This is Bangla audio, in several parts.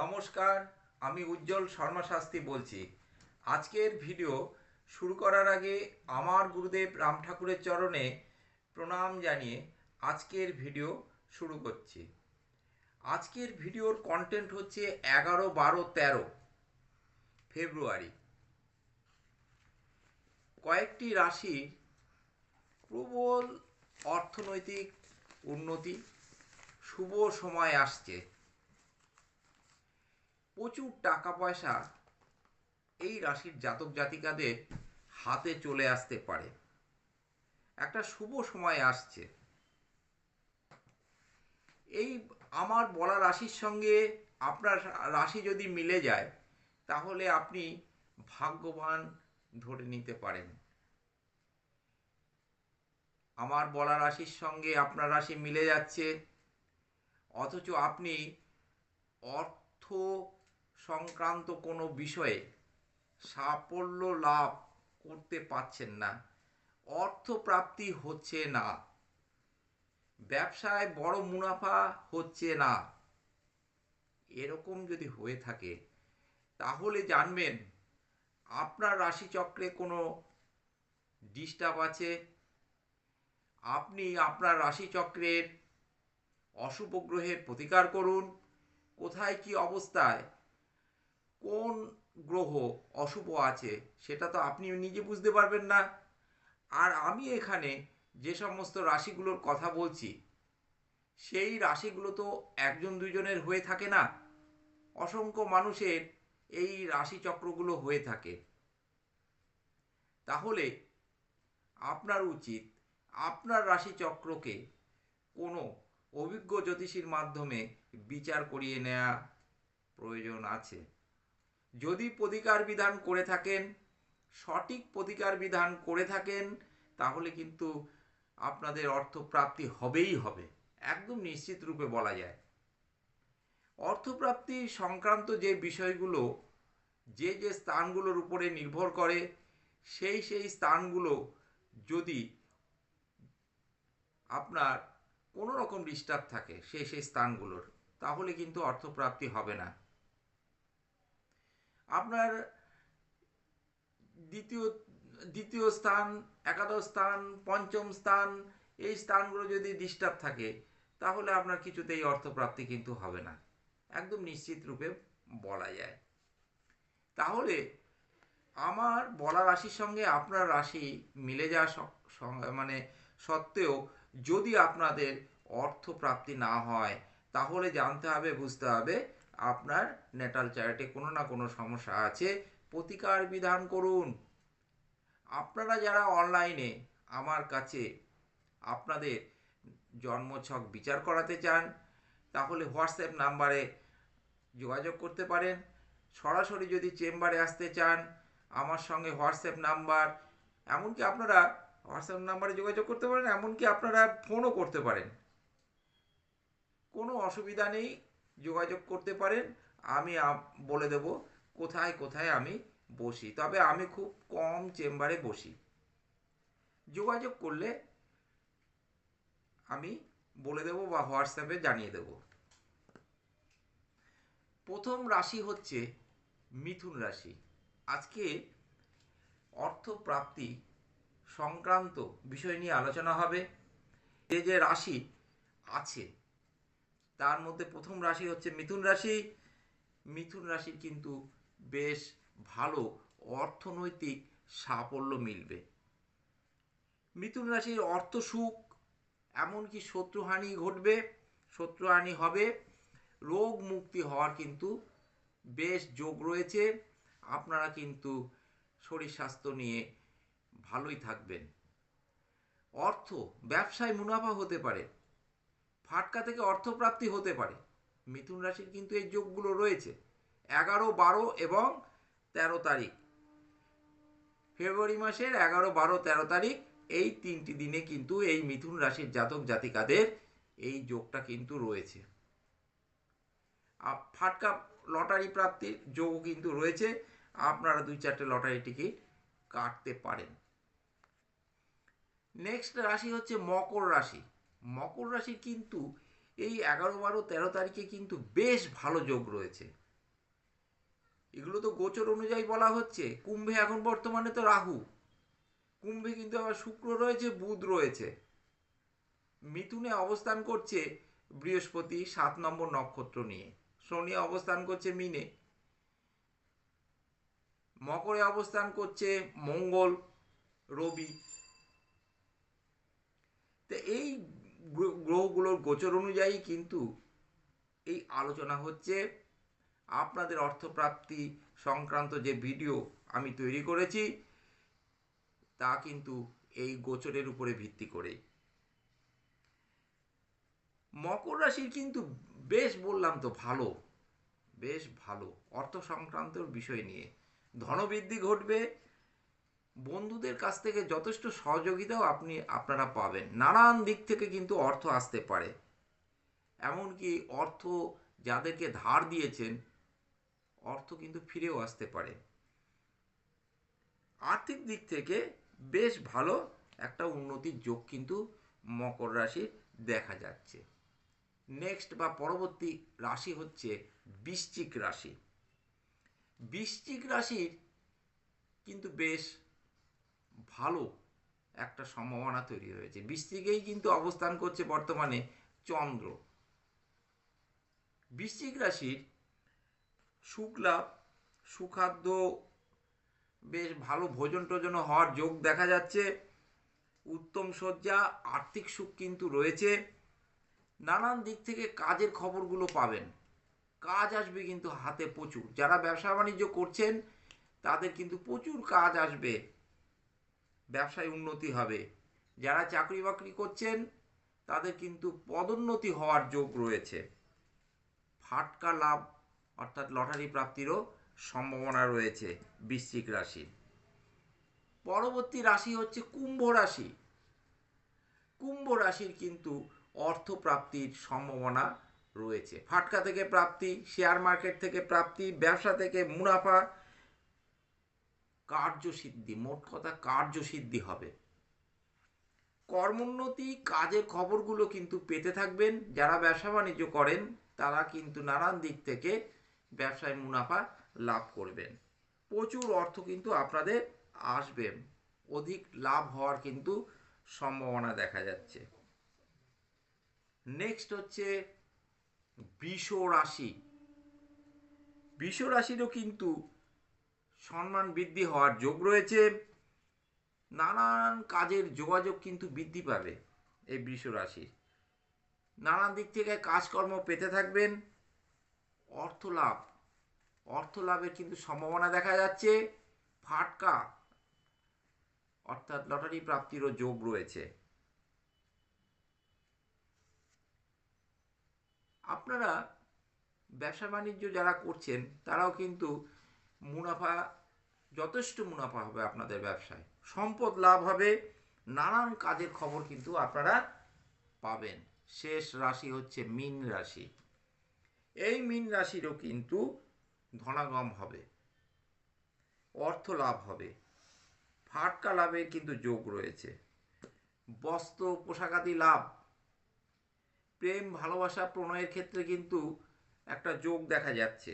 নমস্কার, আমি উজ্জ্বল শর্মা শাস্ত্রী বলছি। আজকের ভিডিও শুরু করার আগে আমার গুরুদেব রাম ঠাকুরের চরণে প্রণাম জানিয়ে আজকের ভিডিও শুরু করছি। আজকের ভিডিওর কন্টেন্ট হচ্ছে এগারো, বারো, তেরো ফেব্রুয়ারি। কয়েকটি রাশির প্রবল অর্থনৈতিক উন্নতি শুভ সময় আসছে। প্রচুর টাকা পয়সা এই রাশির জাতক জাতিকাদের হাতে চলে আসতে পারে। একটা শুভ সময় আসছে। এই আমার বলা রাশির সঙ্গে আপনার রাশি যদি মিলে যায়, তাহলে আপনি ভাগ্যবান ধরে নিতে পারেন। আমার বলা রাশির সঙ্গে আপনার রাশি মিলে যাচ্ছে, অথচ আপনি অর্থ সংক্রান্ত কোনো বিষয়ে সাফল্য লাভ করতে পারছেন না। অর্থ প্রাপ্তি হচ্ছে না। ব্যবসায় বড় মুনাফা হচ্ছে না। এরকম যদি হয়ে থাকে, তাহলে জানবেন আপনার রাশিচক্রে কোনো ডিস্টার্ব আছে। আপনি আপনার রাশিচক্রের অশুভ গ্রহের প্রতিকার করুন। কোথায় কি অবস্থায় কোন গ্রহ অশুভ আছে সেটা তো আপনি নিজে বুঝতে পারবেন না। আর আমি এখানে যে সমস্ত রাশিগুলোর কথা বলছি, সেই রাশিগুলো তো একজন দুজনের হয়ে থাকে না। অসংখ্য মানুষের এই রাশিচক্রগুলো হয়ে থাকে। তাহলে আপনার উচিত আপনার রাশিচক্রকে কোনো অভিজ্ঞ জ্যোতিষীর মাধ্যমে বিচার করিয়ে নেওয়া প্রয়োজন আছে। যদি প্রতিকার বিধান করে থাকেন, সঠিক প্রতিকার বিধান করে থাকেন, তাহলে কিন্তু আপনাদের অর্থপ্রাপ্তি হবেই হবে। একদম নিশ্চিত রূপে বলা যায়। অর্থপ্রাপ্তি সংক্রান্ত যে বিষয়গুলো, যে যে স্থানগুলোর উপরে নির্ভর করে, সেই সেই স্থানগুলো যদি আপনার কোনো রকম ডিস্টার্ব থাকে, সেই সেই স্থানগুলোর, তাহলে কিন্তু অর্থপ্রাপ্তি হবে না। আপনার দ্বিতীয় দ্বিতীয় স্থান, একাদশ স্থান, পঞ্চম স্থান, এই স্থানগুলো যদি ডিস্টার্ব থাকে, তাহলে আপনার কিছুতেই অর্থপ্রাপ্তি কিন্তু হবে না। একদম নিশ্চিত রূপে বলা যায়। তাহলে আমার বলা রাশির সঙ্গে আপনার রাশি মিলে যাওয়া মানে সত্ত্বেও যদি আপনাদের অর্থপ্রাপ্তি না হয়, তাহলে জানতে হবে, বুঝতে হবে আপনার নেটাল চার্টে কোনো না কোনো সমস্যা আছে, প্রতিকার বিধান করুন। আপনারা যারা অনলাইনে আমার কাছে আপনাদের জন্মছক বিচার করাতে চান, তাহলে হোয়াটসঅ্যাপ নাম্বারে যোগাযোগ করতে পারেন। সরাসরি যদি চেম্বারে আসতে চান, আমার সঙ্গে হোয়াটসঅ্যাপ নাম্বার, এমনকি আপনারা হোয়াটসঅ্যাপ নাম্বারে যোগাযোগ করতে পারেন, এমনকি আপনারা ফোনও করতে পারেন। কোনো অসুবিধা নেই। যোগাযোগ করতে পারেন, আমি বলে দেব কোথায় কোথায় আমি বসি। তবে আমি খুব কম চেম্বারে বসি। যোগাযোগ করলে আমি বলে দেব বা হোয়াটসঅ্যাপে জানিয়ে দেব। প্রথম রাশি হচ্ছে মিথুন রাশি। আজকে অর্থপ্রাপ্তি সংক্রান্ত বিষয় নিয়ে আলোচনা হবে। যে যে রাশি আছে তার মধ্যে প্রথম রাশি হচ্ছে মিথুন রাশি। মিথুন রাশির কিন্তু বেশ ভালো অর্থনৈতিক সাফল্য মিলবে। মিথুন রাশির অর্থ সুখ, এমনকি শত্রুহানি ঘটবে, শত্রুহানি হবে। রোগ মুক্তি হওয়ার কিন্তু বেশ যোগ রয়েছে। আপনারা কিন্তু শরীর স্বাস্থ্য নিয়ে ভালোই থাকবেন। অর্থ, ব্যবসায় মুনাফা হতে পারে। ফাটকা থেকে অর্থপ্রাপ্তি হতে পারে। মিথুন রাশির কিন্তু এই যোগগুলো রয়েছে। এগারো, বারো এবং তেরো তারিখ। ফেব্রুয়ারি মাসের এগারো, বারো, তেরো তারিখ, এই তিনটি দিনে কিন্তু এই মিথুন রাশির জাতক জাতিকাদের এই যোগটা কিন্তু রয়েছে। ফাটকা লটারি প্রাপ্তির যোগও কিন্তু রয়েছে। আপনারা দুই চারটে লটারি টিকিট কাটতে পারেন। নেক্সট রাশি হচ্ছে মকর রাশি। মকর রাশির কিন্তু এই এগারো, বারো, তেরো তারিখে কিন্তু বেশ ভালো যোগ রয়েছে। এগুলো তো গোচর অনুযায়ী বলা হচ্ছে। কুম্ভে এখন বর্তমানে তো রাহু। কুম্ভে কিন্তু আবার শুক্র রয়েছে, বুধ রয়েছে। মিথুনে অবস্থান করছে বৃহস্পতি সাত নম্বর নক্ষত্র নিয়ে। শনি অবস্থান করছে মিনে। মকরে অবস্থান করছে মঙ্গল, রবি। তো এই গ্রহগুলোর গোচর অনুযায়ী কিন্তু এই আলোচনা হচ্ছে আপনাদের অর্থপ্রাপ্তি সংক্রান্ত যে ভিডিও আমি তৈরি করেছি, তা কিন্তু এই গোচরের উপরে ভিত্তি করে। মকর রাশির কিন্তু বেশ বললাম তো ভালো, বেশ ভালো অর্থ সংক্রান্ত বিষয় নিয়ে। ধনবৃদ্ধি ঘটবে বন্ধুদের কাছ থেকে যথেষ্ট সহযোগিতাও আপনি, আপনারা পাবেন। নানান দিক থেকে কিন্তু অর্থ আসতে পারে। এমনকি অর্থ যাদেরকে ধার দিয়েছেন, অর্থ কিন্তু ফিরেও আসতে পারে। আর্থিক দিক থেকে বেশ ভালো একটা উন্নতির যোগ কিন্তু মকর রাশির দেখা যাচ্ছে। নেক্সট বা পরবর্তী রাশি হচ্ছে বৃশ্চিক রাশি। বৃশ্চিক রাশির কিন্তু বেশ ভালো একটা সম্ভাবনা তৈরি হয়েছে। বৃশ্চিকেই কিন্তু অবস্থান করছে বর্তমানে চন্দ্র। বৃশ্চিক রাশির শুক্লা, সুখাদ্য বেশ ভালো ভোজন টোজন হওয়ার যোগ দেখা যাচ্ছে। উত্তম শয্যা, আর্থিক সুখ কিন্তু রয়েছে। নানান দিক থেকে কাজের খবরগুলো পাবেন। কাজ আসবে কিন্তু হাতে প্রচুর। যারা ব্যবসা বাণিজ্য করছেন, তাদের কিন্তু প্রচুর কাজ আসবে। ব্যবসায় উন্নতি হবে। যারা চাকরি বাকরি করছেন, তাদের কিন্তু পদোন্নতি হওয়ার যোগ রয়েছে। ফাটকা লাভ, অর্থাৎ লটারি প্রাপ্তিরও সম্ভাবনা রয়েছে বৃশ্চিক রাশির। পরবর্তী রাশি হচ্ছে কুম্ভ রাশি। কুম্ভ রাশির কিন্তু অর্থ প্রাপ্তির সম্ভাবনা রয়েছে। ফাটকা থেকে প্রাপ্তি শেয়ার মার্কেট থেকে প্রাপ্তি, ব্যবসা থেকে মুনাফা কার্যসিদ্ধি, মোট কথা কার্যসিদ্ধি হবে। কর্মোন্নতি কাজের খবরগুলো কিন্তু পেতে থাকবেন। যারা ব্যবসা বাণিজ্য করেন, তারা কিন্তু নানান দিক থেকে ব্যবসায় মুনাফা লাভ করবেন। প্রচুর অর্থ কিন্তু আপনাদের আসবে। অধিক লাভ হওয়ার কিন্তু সম্ভাবনা দেখা যাচ্ছে। নেক্সট হচ্ছে বৃষ রাশি। বৃষ রাশিরও কিন্তু সম্মান বৃদ্ধি হওয়ার যোগ রয়েছে। নানান কাজের যোগাযোগ কিন্তু বৃদ্ধি পাবে এই বৃষ রাশির। নানান দিক থেকে কাজকর্ম পেতে থাকবেন। অর্থ লাভ, অর্থ লাভের কিন্তু সম্ভাবনা দেখা যাচ্ছে। ফাটকা, অর্থাৎ লটারি প্রাপ্তিরও যোগ রয়েছে। আপনারা ব্যবসা বাণিজ্য যারা করছেন, তারাও কিন্তু মুনাফা, যথেষ্ট মুনাফা হবে আপনাদের ব্যবসায়। সম্পদ লাভ হবে, নানান কাজের খবর কিন্তু আপনারা পাবেন। শেষ রাশি হচ্ছে মীন রাশি। এই মীন রাশিরও কিন্তু ধনাগম হবে, অর্থ লাভ হবে, ফাটকা লাভের কিন্তু যোগ রয়েছে। বস্ত্র, পোশাকাদি লাভ, প্রেম, ভালোবাসা, প্রণয়ের ক্ষেত্রে কিন্তু একটা যোগ দেখা যাচ্ছে।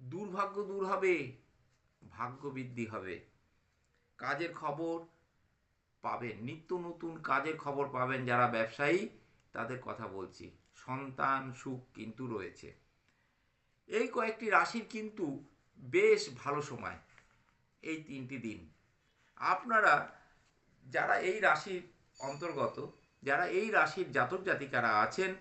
দুর্ভাগ্য দূর হবে, ভাগ্য বৃদ্ধি হবে। কাজের খবর পাবেন, নিত্য নতুন কাজের খবর পাবেন যারা ব্যবসায়ী, তাদের কথা বলছি। সন্তান সুখ কিন্তু রয়েছে। এই কয়েকটি রাশির কিন্তু বেশ ভালো সময় এই তিনটি দিন। আপনারা যারা এই রাশির অন্তর্গত, যারা এই রাশির জাতক জাতিকারা আছেন,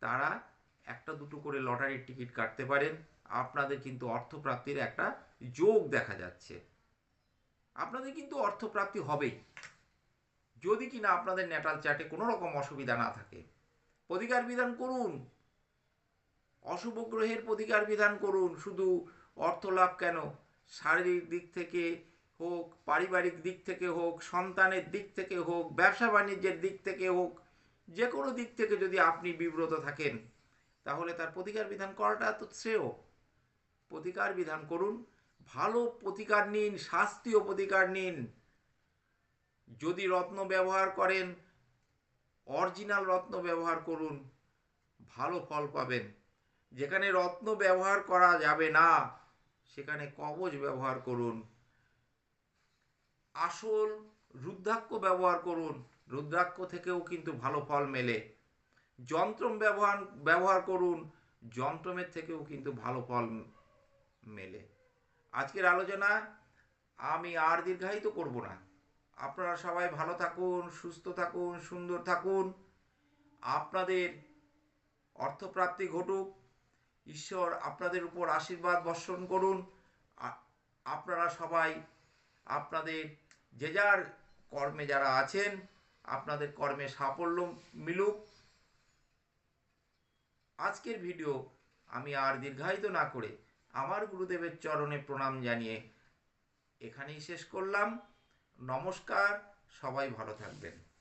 তারা একটা দুটো করে লটারির টিকিট কাটতে পারেন। আপনাদের কিন্তু অর্থপ্রাপ্তির একটা যোগ দেখা যাচ্ছে। আপনাদের কিন্তু অর্থপ্রাপ্তি হবেই। যদি কিনা আপনাদের ন্যাটাল চার্টে কোনো রকম অসুবিধা না থাকে, প্রতিকার বিধান করুন। অশুভ গ্রহের প্রতিকার বিধান করুন। শুধু অর্থ লাভ কেন? শারীরিক দিক থেকে হোক, পারিবারিক দিক থেকে হোক, সন্তানের দিক থেকে হোক, ব্যবসা বাণিজ্যের দিক থেকে হোক যে কোনো দিক থেকে যদি আপনি বিব্রত থাকেন, তাহলে তার প্রতিকার বিধান করাটা তো শ্রেয়। প্রতিকার বিধান করুন, ভালো প্রতিকার নিন শাস্ত্রীয় প্রতিকার নিন। যদি রত্ন ব্যবহার করেন, অরিজিনাল রত্ন ব্যবহার করুন, ভালো ফল পাবেন। যেখানে রত্ন ব্যবহার করা যাবে না, সেখানে কবচ ব্যবহার করুন। আসল রুদ্রাক্ষ ব্যবহার করুন, রুদ্রাক্ষ থেকেও কিন্তু ভালো ফল মেলে। যন্ত্রম ব্যবহার ব্যবহার করুন, যন্ত্রমের থেকেও কিন্তু ভালো ফল মেলে। আজকের আলোচনা আমি আর দীর্ঘায়িত করব না। আপনারা সবাই ভালো থাকুন, সুস্থ থাকুন, সুন্দর থাকুন। আপনাদের অর্থপ্রাপ্তি ঘটুক। ঈশ্বর আপনাদের উপর আশীর্বাদ বর্ষণ করুন। আপনারা সবাই আপনাদের যে যার কর্মে যারা আছেন, আপনাদের কর্মে সাফল্য মিলুক। আজকের ভিডিও আমি আর দীর্ঘায়িত না করে আমার গুরুদেবের চরণে প্রণাম জানিয়ে এখানেই শেষ করলাম। নমস্কার সবাই ভালো থাকবেন।